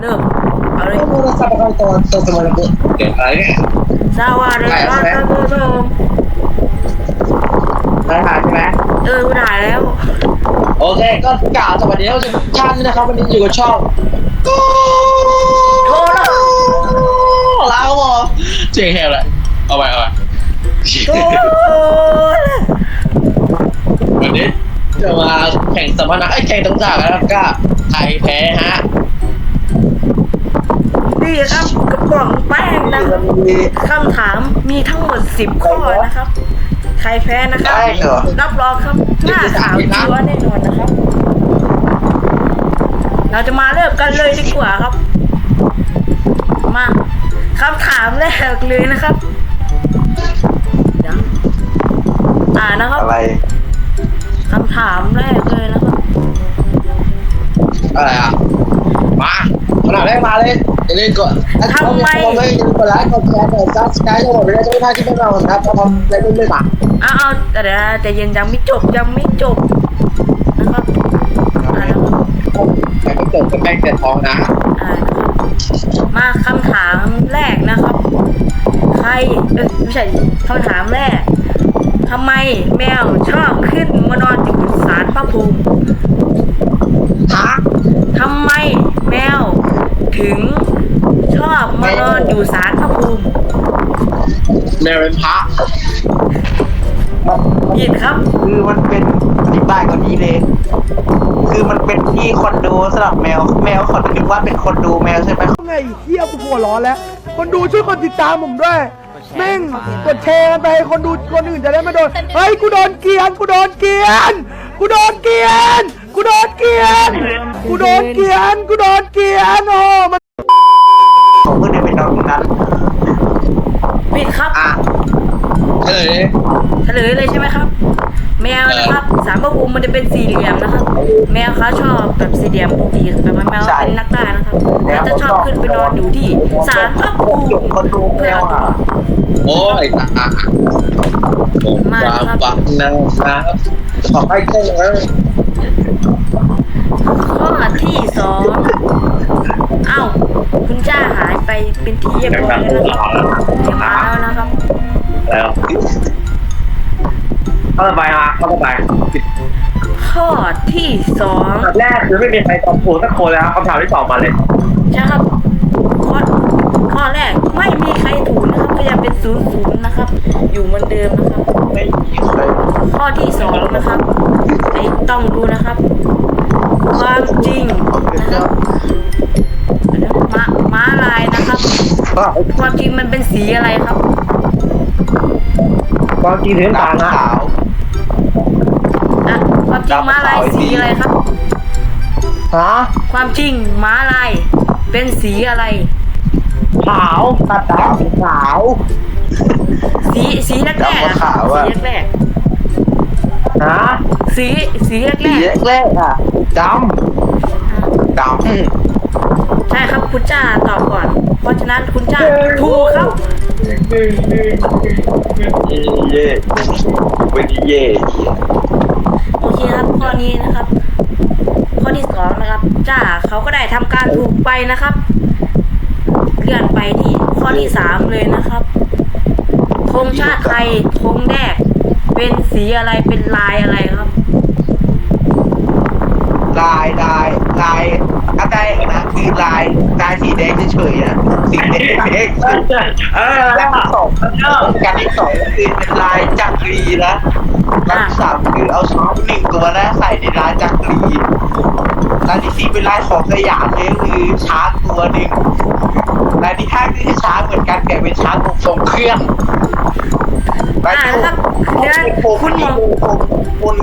เริ่มเอาเลย Ora sta pagando tanto ma เดี๋ยวอะไรเนี่ยสวัสดีครับท่านผู้ชมได้ทานใช่ไหมเออกูถ่ายแล้ว โอเค ก็กล่าวสวัสดีท่านผู้ชมทุกท่านนะครับ วันนี้อยู่กับช่องกูโทรแล้วเราบอเจ๋งแฮวแหละเอาไปเอาไปโทรวันนี้จะมาแข่งสัมมนาไอ้ยแข่งต่างๆนะครับก็ใครแพ้ฮะ นี่ครับกระป๋องแป้งนะครับคำถามมีทั้งหมดสิบข้อนะครับ ใครแพ้นะครับ ได้เหรอ รับรองครับหน้าขาวชัวร์แน่นอนนะครับ เราจะมาเริ่มกันเลยดีกว่าครับ มาคำถามแรกเลยนะครับเดี๋ยวอ่านะครับอะไร คำถามแรกเลยนะครับอะไรอะ มาขนาดแรกมาเลย อย่าลืมกดไม่กดไลค์กดแชร์กดซับสไครต์ทั้งหมดไปเลยทุกท่านที่เป็นเราครับพร้อมๆและรุ่นด้วยมาอ้าวแต่เดี๋ยวนะแต่ยังยังไม่จบยังไม่จบนะครับอ่านะครับแต่ก็เกิดกับแป้งเกิดทองนะอ่านะครับมาคำถามแรกนะครับ ใครเออไม่ใช่คำถามแรกทำไมแมวชอบขึ้นมานอนอยู่ศาลพระภูมิฮะทำไมแมวถึง ชอบมานอนอยู่ศาลพระภูมิแมวเป็นพระผิดครับ คือมันเป็นอธิบายกว่านี้เลย คือมันเป็นที่คนดูสำหรับแมว แมวเขาคิดว่าเป็นคนดูแมวใช่ไหมไงเฮียกูหัวร้อนแล้ว คนดูช่วยกดติดตามผมด้วยแม่งกดแชร์กันไปคนดูคนอื่นจะได้ไม่โดน เฮ้ยกูโดนเกลียนกูโดนเกลียนกูโดนเกลียนกูโดนเกลียนกูโดนเกลียนกูโดนเกลียนโอ้มันผม เพิ่งได้ไปนอนตรงนั้นผิดครับอะเฉลยเฉลยเลยใช่ไหมครับ แมวนะครับสารพระภูมิมันจะเป็นสี่เหลี่ยมนะครับ แมวเขาชอบแบบสี่เหลี่ยมปกติแบบว่าแมวเป็นนักล่านะครับแล้วจะชอบขึ้นไปนอนอยู่ที่สารพระภูมิคนดูแมวอะโอ้ยตาผมวางปักนะครับขอให้เจ้าเลยข้อที่สองเอ้าคุณจ้าหายไปเป็นที่เรียบร้อยแล้วนะครับจะมาแล้วนะครับแล้วเข้าไปมาเข้าไปข้อที่สองแรกคือไม่มีใครตอบถูกสักคนเลยครับคำถามที่ตอบมาเลยใช่ครับข้อข้อแรกไม่มีใครถูกนะครับก็ยังเป็นศูนย์ศูนย์นะครับ อยู่เหมือนเดิมนะครับไม่มีใครข้อที่สองนะครับไอ้ต้องดูนะครับ ความจริงนะครับม้าม้า ลายนะครับ ความจริงมันเป็นสีอะไรครับความจริงถึงตาขาวอะความจริงม้าลายสีอะไรครับฮะความจริงม้าลาย เป็นสีอะไร ขาวตาดำขาว สีสีแรกแรกดำกับขาวอะสีแรกฮะๆสีสีแรกแรสีกแรกอะดำดำ ใช่ครับคุณจ้าตอบก่อน เพราะฉะนั้นคุณจ้าถูกครับ เย่เป็นเย่โอเคครับข้อนี้นะครับ ข้อที่สองนะครับ จ้าเขาก็ได้ทำการถูกไปนะครับ เลื่อนไปที่ข้อที่สามเลยนะครับธงชาติไทยธงแดกเป็นสีอะไรเป็นลายอะไรครับ ลายลายลาย อะไรนะคือลายลายสีแดงเฉยๆนะสีแดงเออแล้วสองการที่สองคือเป็นลายจักรีนะลายสามคือเอาช้างหนึ่งตัวแล้วใส่ในลายจักรีลายที่สี่เป็นลายของสยามเลยคือช้างตัวหนึ่งลายที่ห้าคือช้างเหมือนกันแต่เป็นช้างทรงเครื่อง ลายที่หกเดี๋ยวนะโคคุณหมอโคโคน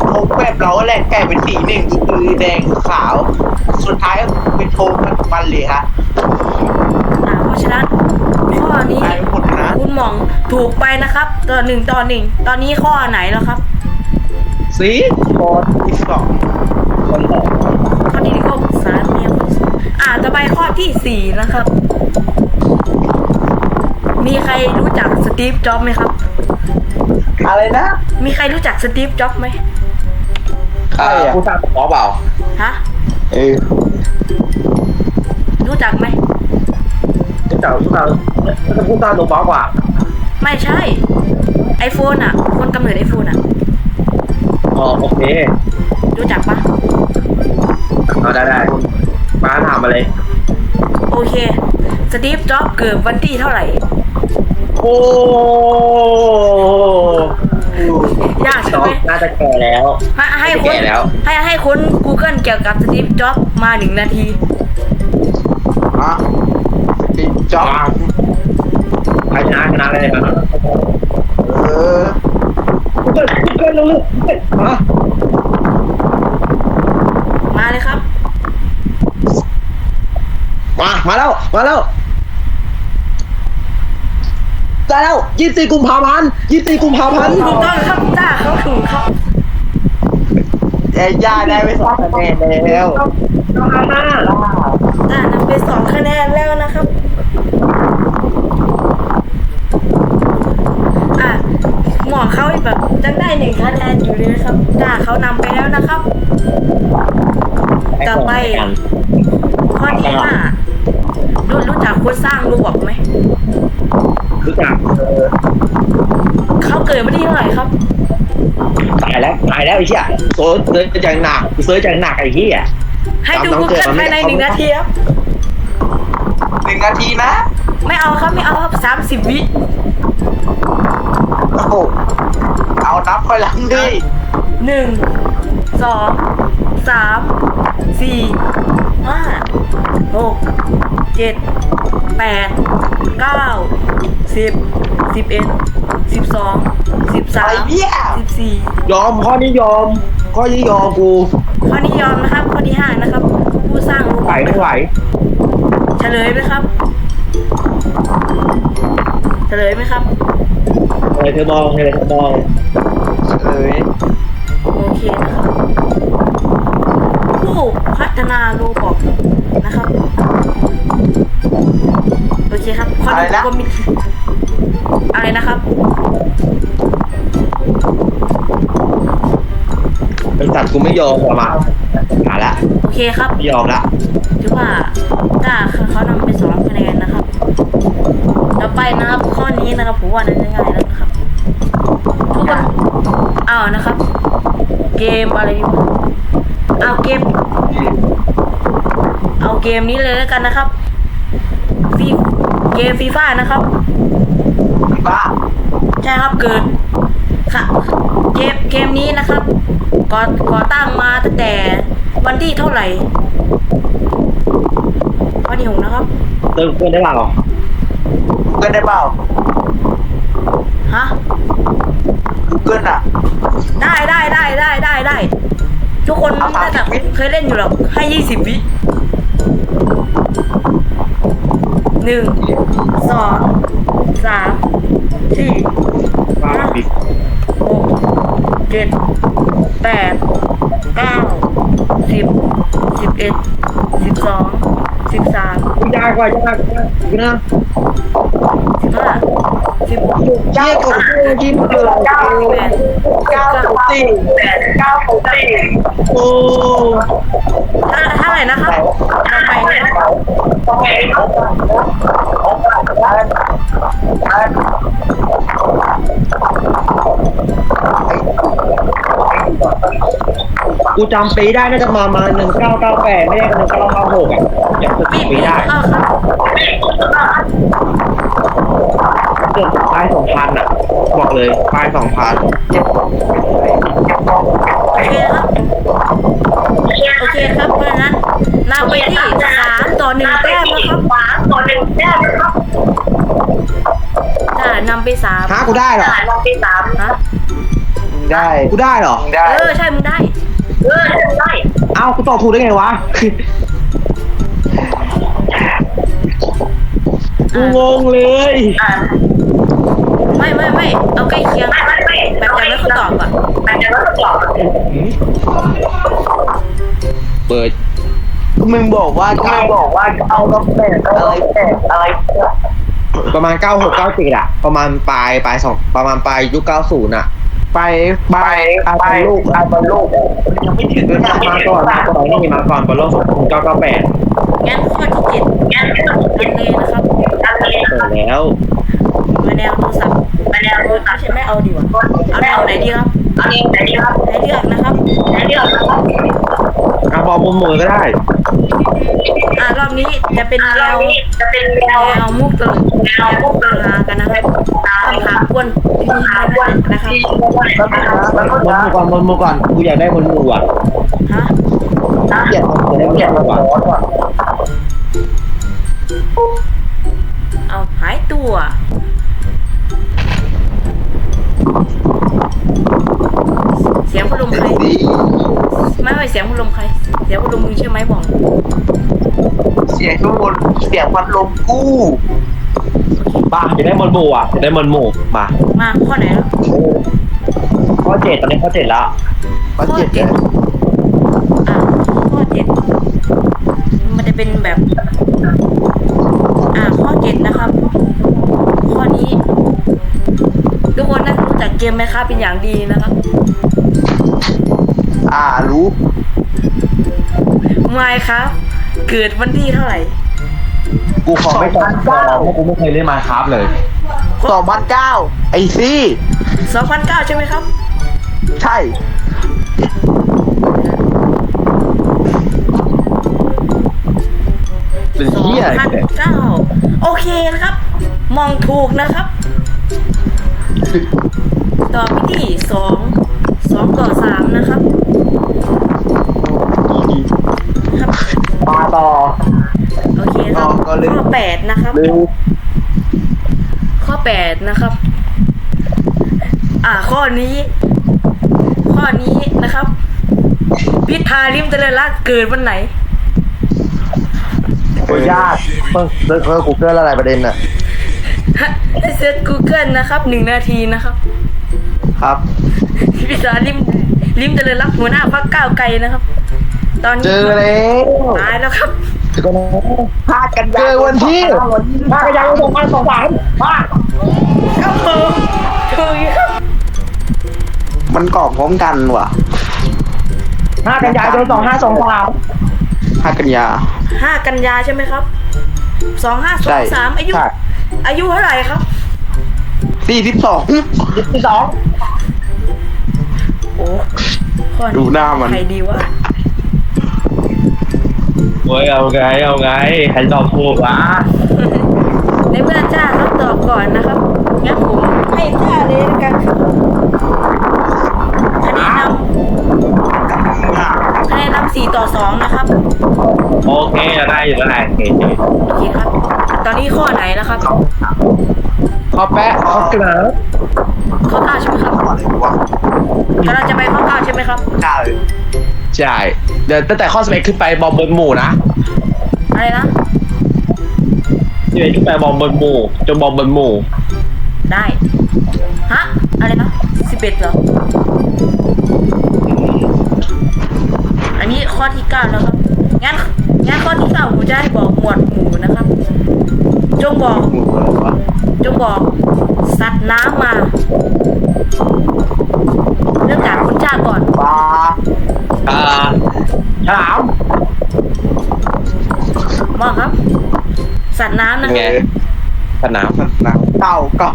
โคแบบเราแหละแก่เป็นสีหนึ่งก็คือแดงขาว สุดท้ายก็เป็นโทนมันเลยฮะอ่าเพราะฉะนั้นข้อนี้ใช่หมดนะคุณหมองถูกไปนะครับต่อหนึ่งต่อหนึ่งตอนนี้ข้อไหนแล้วครับ สีโทนที่สองคนหล่อข้อที่หนึ่งก็สารเนียอ่าต่อไปข้อที่สี่นะครับ มีใครรู้จักสตีฟจ็อบส์ไหมครับ อะไรนะมีใครรู้จักสตีฟจ็อบส์ไหมอ่าผู้สร้างหมอเปล่า ฮะ เออจักไหมรู้จักรู้จักถ้าพูดตามโนบล็อกว่ะไม่ใช่ ไอโฟนอะ คนกำเนิดไอโฟนอะ อ๋อโอเครู้จักปะเอาได้ได้มาถามมาเลย โอเค สตีฟจ็อบส์เกิดวันที่เท่าไหร่โอ้ยากใช่น้อไหมงน่าจะแก่แล้ว ให้ให้คแก่นแล้ว ให้ให้คน Google เกี่ยวกับสตีฟจ็อบส์มาหนึ่งนาที อะติดจ็อบใครชนะชนะอะไรบ้างเออกูเกิลกูเกิลเร็วๆฮะมาเลยครับ มา มาแล้ว มาแล้ว ได้แล้วยี่สิบกุมภาพันธ์ยี่สิบกุมภาพันธ์ถูกต้องครับจ้าเขาถูกครับเอ้ยย่าได้ไปสองคะแนนแล้วจ้านำไปสองคะแนนแล้วนะครับ อะหมอเขาแบบยังได้หนึ่งคะแนนอยู่เลยนะครับจ้าเขานำไปแล้วนะครับ ต่อไปข้อที่ห้ารู้รู้จักคนสร้างรูบอกไหม รู้จักเขาเกิดวันที่เท่าไหร่ครับตายแล้วตายแล้วไอ้เหี้ยโซ่เซิร์ชจังหนักเซิร์ชจังหนักไอ้เหี้ยให้ดูจำน้องกูเกิดเกิลมาไม่ภายในได้หนึ่งนาทีครับหนึ่งนาทีนะ ไม่เอาครับไม่เอาครับสามสิบวิโอ้โหเอานับไปหลังดิหนึ่งสองสามสี่ห้าหกเจ็ด แปดเก้าสิบสิบเอ็ดสิบสองสิบสาไอ้มเหี้ย สิบสี่ยอมข้อนี้ยอม ข้อนี้ยอมกูข้อนี้ยอมนะครับ ข้อที่ห้านะครับ ผู้สร้างรูปไหวไม่ไหวเฉลยไหมครับ เฉลยไหมครับเลยเธอมองเลยเธอมองเอ้ยโอเคนะครับ ผู้พัฒนาโรบอทนะครับโอเคครับ ข้อนี้ผมก็มีอะไรนะครับเป็นสัตว์กูไม่ยอมออกมาหาละโอเคครับไม่ยอมละถือว่าจ้าเขานำไปสองคะแนนนะครับ ต่อไปนะครับข้อนี้นะครับผมว่าน่าจะง่ายแล้วนะครับทุกคนอ้าวนะครับ เกมอะไรดีวะเอาเกม เอาเกมนี้เลยแล้วกันนะครับฟี เกมฟีฟ่านะครับบ้าใช่ครับเกิดค่ะเกมเกมนี้นะครับก่อก่อตั้งมาตั้งแต่วันที่เท่าไหร่วันที่หกนะครับเติมเพื่อนได้เปล่าเกินได้เปล่าฮะกูเกินอะ ได้ได้ได้ได้ได้ได้ทุกคนเอาสามน่าสิจะบวิเคยเล่นอยู่หรอกให้ยี่สิบวิ หนึ่งสองสามสี่บ้าปิดหกเจ็ดแปดเก้าสิบสิบเอ็ดสิบสองสิบสามยากกว่ายากกว่านะสิบห้า สิบหกเชี่ยกดยิ้มเกินแปดเก้าสิบสี่เก้าสิบสี่โอ้เท่าเท่าไหร่นะครับทำไมนะครับกูจำปีได้น่าจะมามาหนึ่งเก้าเก้าแปดไม่ได้หนึ่งเก้าเก้าหกอะจำปีได้ เอาครับเกือบปลายสองพันอะ บอกเลยปลายสองพันโอเคครับ โอเคครับเพราะฉะนั้นนำไปที่สามต่อหนึ่งแต้มนะครับสามต่อหนึ่งแต้มนะครับจ้านำไปสามฮะกูได้เหรออ่าลองที่สามฮะได้กูได้เหรอ ได้ เออ ใช่ มึงได้ เออได้ เอ้ากูตอบถูกได้ไงวะ กูงงเลย อ่า ไม่ไม่ไม่เอาใกล้เคียง แบบยังไม่เขาตอบอะแบบยังไม่เขาตอบเปิดมึงบอกว่ามึงบอกว่าเอาก็เป็นอะไรเป็นอะไรประมาณเก้าหกเ96 97 อะ ประมาณปลายปลายสองประมาณปลายยุคเก้าสิบอะ ไปไปอาบอลลูกอาบอลลูกยังไม่ถึงมาก่อนมาก่อนนี่มาก่อนบอลโลกของเก้าก็แปดงั้นข้อที่7งั้นอันเลยนะครับอัเลยแล้วมาแนวโทรศัพท์ จ็ดงั้นใช่ไหมเอาดีกว่าเอาแนวไหนดีครับอันนี้ไหนดีครับให้เลือกนะครับไหนดีครับอะบอกมุมมือก็ได้ อ่ารอบนี้จะเป็นแนเราวนี้จะเป็นแนวแนวมุกตลกแนวพวกเราฮากันนะครับคำถามกวนทีมนะครับแล้วก็บนหมู่ก่อนบนหมู่ก่อนกูอยากได้บนหมู่อะฮะเกลียดอยากได้บนหเกียรติมู่อะว่ะเอาหายตัว สียงพัดลมใครไม่ไม่เสียงพัดลมใคร เสียงพัดลมมึงใช่ไหมบอกเสียงข้างบนเสียงพัดลมกู้บ้าอยากได้บนหมู่อะอยากได้บนหมู่มามาข้อไหนแล้วข้อเจ็ดตอนนี้ข้อเจ็ดแล้วข้อเจ็ดอะข้อเจ็ดมันจะเป็นแบบ อ่าข้อเจ็ดนะครับ ข้อนี้ ทุกคนน่าจะรู้จักเกมไหมครับเป็นอย่างดีนะครับ อ่ารู้ ไม่ครับ เกิดวันที่เท่าไหร่กูขอไม่ตอบเพราะกูไม่เคยเล่นมาครับเลยสองพันเก้าไอซี่2009ใช่ไหมครับ ใช่ เป็นเหี้ยอะไรเนี่ย2009โอเคนะครับ มองถูกนะครับ ตอบไปที่สองสองต่อสามนะครับครับ มา ต่อ โอเคครับก็เลย ข้อแปดนะครับเร็วข้อแปดนะครับ อ่า ข้อนี้ ข้อนี้นะครับ พิธาลิมเจริญรัตน์เกิดวันไหน โอ้ยยากเพิ่งเลิกเลิกกูเกิลอะไรประเด็นอะ ให้เซิร์ช Google นะครับหนึ่งนาทีนะครับ ครับ พิธาลิมลิมเจริญรัตน์หัวหน้าพรรคก้าวไกลนะครับ ตอนนี้เจอแล้วตายแล้วครับเจอกันแล้วพลาดกันเจอวันที่มากันยังสองพันสองสามมาครับผมถูกครับมันกรอบพร้อมกันว่ะห้ากันยายนสองห้าสองสามห้ากันยาห้ากันยาใช่ไหมครับสองห้าสใช่องสามอายุใช่อายุเท่าไหร่ครับสี่สิบสองที่สองโอ้ข้อดูหน้ามันใครดีวะ โอ้ยเอาไงเอาไงใครตอบถูกวะในเมื่อจ้าเขาตอบก่อนนะครับงั้นผมให้จ้าเลยละกันคะแนนนำคะแนนนำสี่ต่อสองนะครับ โอเคได้อยู่แล้วแหละโอเคโอเคครับ ตอนนี้ข้อไหนแล้วครับข้อแปะข้อกระข้อเก้าใช่ไหมครับอะไรวะกำลังจะไปข้อเก้าใช่ไหมครับ เก้า ใช่เดี๋ยวตั้งแต่ข้อสิบเอ็ดขึ้นไปบอมบนหมู่นะอะไรนะสิบเอ็ดขึ้นไปบอมบนหมู่จนบอมบนหมู่ได้ ฮะ อะไรนะสิบเอ็ดเหรอ อันนี้ข้อที่เก้าแล้วครับ งั้น งั้นข้อที่เก้าผมจะให้บอกหมวดหมู่นะครับ จงบอกหมู่อะไรวะจงบอก สัตว์น้ำมา บอกครับ สัตว์น้ำนะไงสนามน้ำเก่าเก่า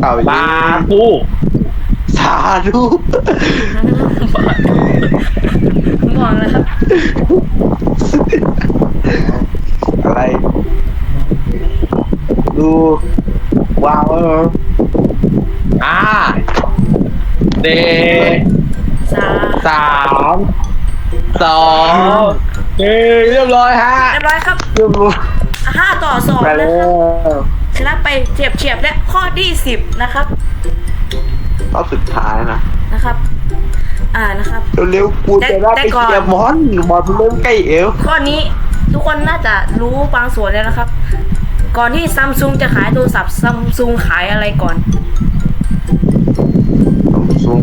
เก่าปลาปูสาธุบอกเลยครับอะไร ดูว้าวเอออ่าเดสาสามสอง หนึ่งเรียบร้อยฮะเรียบร้อยครับดูห้าต่อสองไปแล้นะวครับชนะไปเฉียบเฉียบๆและข้อที่สิบนะครับรอบสุดท้ายนะนะครับ อ่านะครับ เร็วๆกูจะได้แต่ไปก่อนเชียร์บอลบอลเริ่มใกล้เอวข้อนี้ทุกคนน่าจะรู้บางส่วนแล้วนะครับ ก่อนที่ซัมซุงจะขายโทรศัพท์ซัมซุงขายอะไรก่อนซุง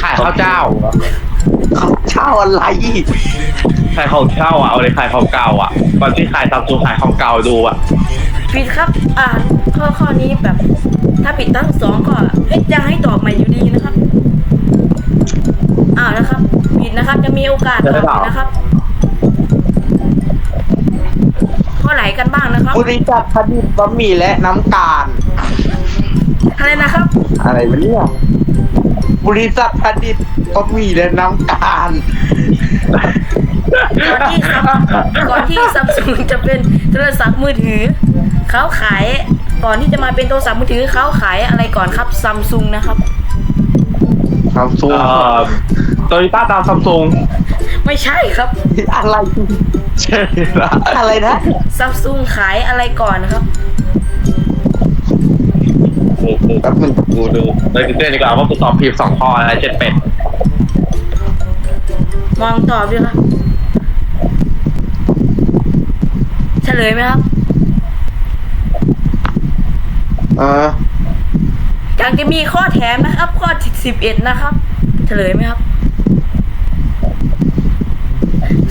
ขายข้าวเจ้า เขาเช่าอะไรขายของเช่าอะเอาเลยขายของเก่าอะก่อนที่ขายซัมซุงขายของเก่าดูอะผิดครับ อ่าข้อข้อนี้แบบ ถ้าผิดทั้งสองก็เอ๊ะจะให้ตอบใหม่อยู่ดีนะครับ อ้าวนะครับ ผิดนะครับ จะมีโอกาสตอบอีกนะครับข้อไหนกันบ้างนะครับบริษัทผลิตบะหมี่และน้ำตาลอะไรนะครับ อะไรวะเนี่ย บริษัทผลิตก็มีและน้ำตาล ก่อนที่ซัมก่อนที่ซัมซุงจะเป็นโทรศัพท์มือถือ เขาขายก่อนที่จะมาเป็นโทรศัพท์มือถือเขาขายอะไรก่อนครับซัมซุงนะครับ ซัมซุงเอ่อโตโยต้าตามซัมซุงไม่ใช่ครับอะไร ใช่ละอะไรนะซัมซุงขายอะไรก่อนนะครับ แป๊บนึงดูดูเลยตื่นเต้นดีกว่าว่ากูตอบผิดสองข้ออะไรเจ็ดเป็ดมองตอบด้วยครับเฉลยไหมครับ เออการจะมีข้อแถมนะครับ ข้อสิบเอ็ดนะครับ เฉลยไหมครับ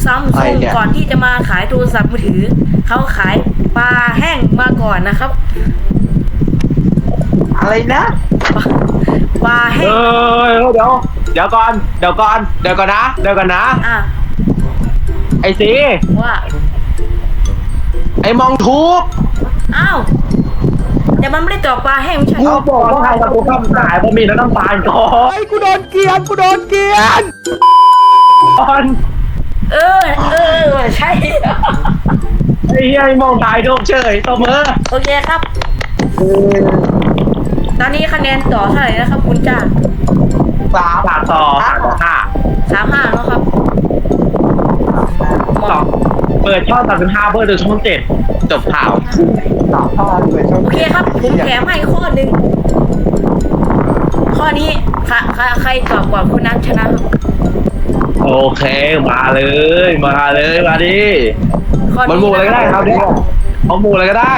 ซัมซุงก่อนที่จะมาขายโทรศัพท์มือถือ เขาขายปลาแห้งมาก่อนนะครับ อะไรนะปลาแห้เองอเดี๋ยวเดี๋ยวก่อนเดี๋ยวก่อนเดี๋ยวก่อนนะเดี๋ยวก่อนนะ อะไอ้ซีว่าไอ้มองทุกอ้าวแต่มันไม่ได้ตอบปลาแห้งไม่ใช่เหรเขาอบอกว่าให้กูข้ามสายบะหมี่แล้วน้ำตาลก่อนไอ้ยกูโดนเกลียนกูโดนเกลียนเออเออใช่ ไอ้เหี้ยไอ้มองตายทุกเฉยตบมือโอเคครับ ตอนนี้คะแนนต่อเท่าไหร่นะครับ คุณจ้าสามสามต่อสามต่อห้าสามห้าแล้วครับมต่อองเปิดช่องสามสิบห้าเพื่อดูช่องเจ็ดจบข่าวสามข้อเลยช่องโอเคครับ ผมแถมให้ข้อหนึ่งข้อนี้ใครใครใครตอบก่อนคุณนัทชนะครับโอเค มาเลย มาเลยมาดิข้อมันหมูอะไรก็ได้ครับเนี่ยเอาหมูอะไรก็ได้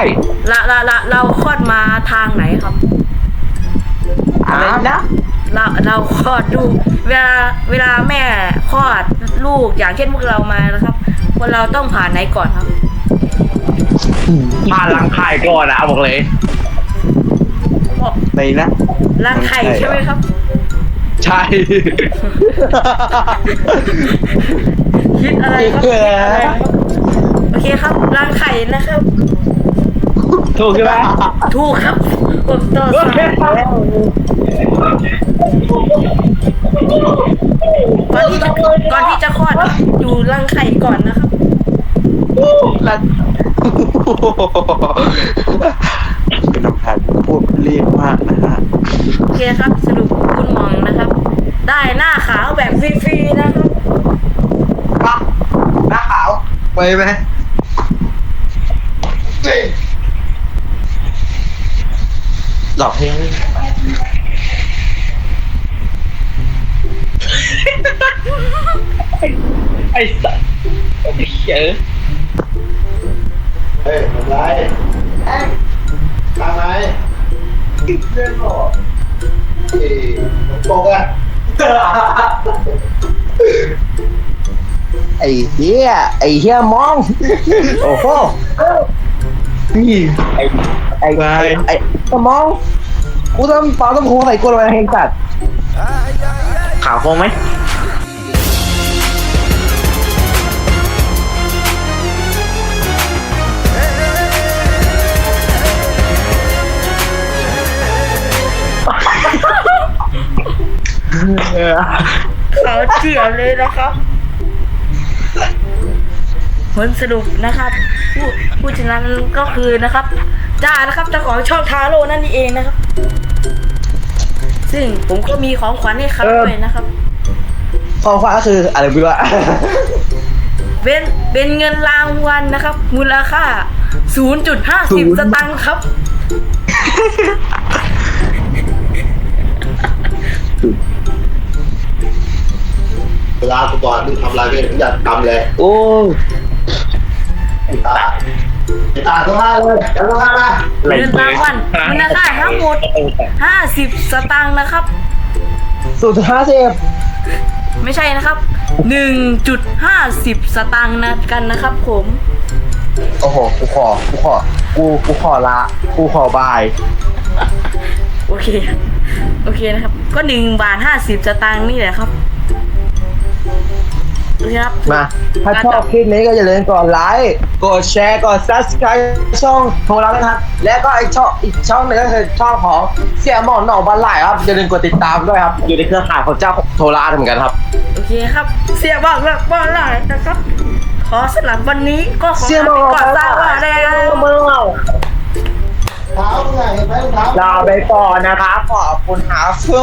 เราเราเราเราคลอดมาทางไหนครับ อะไรนะเราเราคลอดลูกเวลาเวลาแม่คลอดลูกอย่างเช่นพวกเรามานะครับคนเราต้องผ่านไหนก่อนครับ ผ่านหลังไข่ก่อนนะบอกเลยไหนนะร่างไข่ใช่ไหมครับ ใช่ คิดอะไรครับคิดอะไรครับโอเคครับร่างไข่นะครับ ถูกใช่ไหมถูกครับ ผมต่อสายก่อนที่จะก่อนที่จะคลอดอยู่รังไข่ก่อนนะครับล้วเป็นน้ำพันพูดเรียกมากนะฮะโอเคครับสรุปคุณมองนะครับ ได้หน้าขาวแบบฟรีๆนะครับหน้าขาวไปไหม หลอกเพลงไอ้สัสไอ้เหี้ยเฮ้ยทำไรทำไมเล่นหรอเอ้ยโกงอะไอ้เหี้ยไอ้เหี้ยมอง โอ้โหนี่ไอ้ไอ้ไอ้ ไอ้มองกูต้องปาต้องโค้งใส่กูเลยเฮงสัตว์ขาวโค้งไหมขาวเจียวเลยนะครับ ผลสรุปนะครับ ผู้ผู้ชนะนั้นก็คือนะครับ จ้านะครับเจ้าของช่องทาโร่นั่นเองนะครับ ซึ่งผมก็มีของขวัญให้เขาด้วยนะครับความฟ้าคืออะไรไม่รู้อะ เป็นเป็นเงินรางวัลนะครับ มูลค่า 0.50 สตังค์ครับ เวลากูก่อนมึงทำอะไรไม่เห็นอยากทำเลยโอ้ ไอ้ตาไอ้ ตาข้างล่างเลยข้างล่างมาเงินรางวัลมูลค่าทั้งหมด50สตังค์นะครับ สูตรห้าสิบไม่ใช่นะครับ1.50สตังค์นะกันนะครับผม โอ้โห กูขอ กูขอ กู กูขอละ กูขอบาย โอเค โอเคนะครับ ก็1บาท50สตังค์นี่แหละครับ โอเคครับ มา ถ้าชอบคลิปนี้ก็อย่าลืมกดไลค์ กดแชร์ กด subscribe ช่องโทรเรานะครับ และก็อีกช่องอีกช่องหนึ่งก็คือช่องของเสี่ยหมอนหนองบันไหลครับ อย่าลืมกดติดตามด้วยครับ อยู่ในเครือข่ายของเจ้าโทรราเหมือนกันครับ โอเคครับ เสียบอกเลิกบอกหลายนะครับ ขอสำหรับวันนี้ก็ขอเสียลาบอกไปก่อนสวัสดีครับลาไปก่อนนะครับขอบคุณครับฟู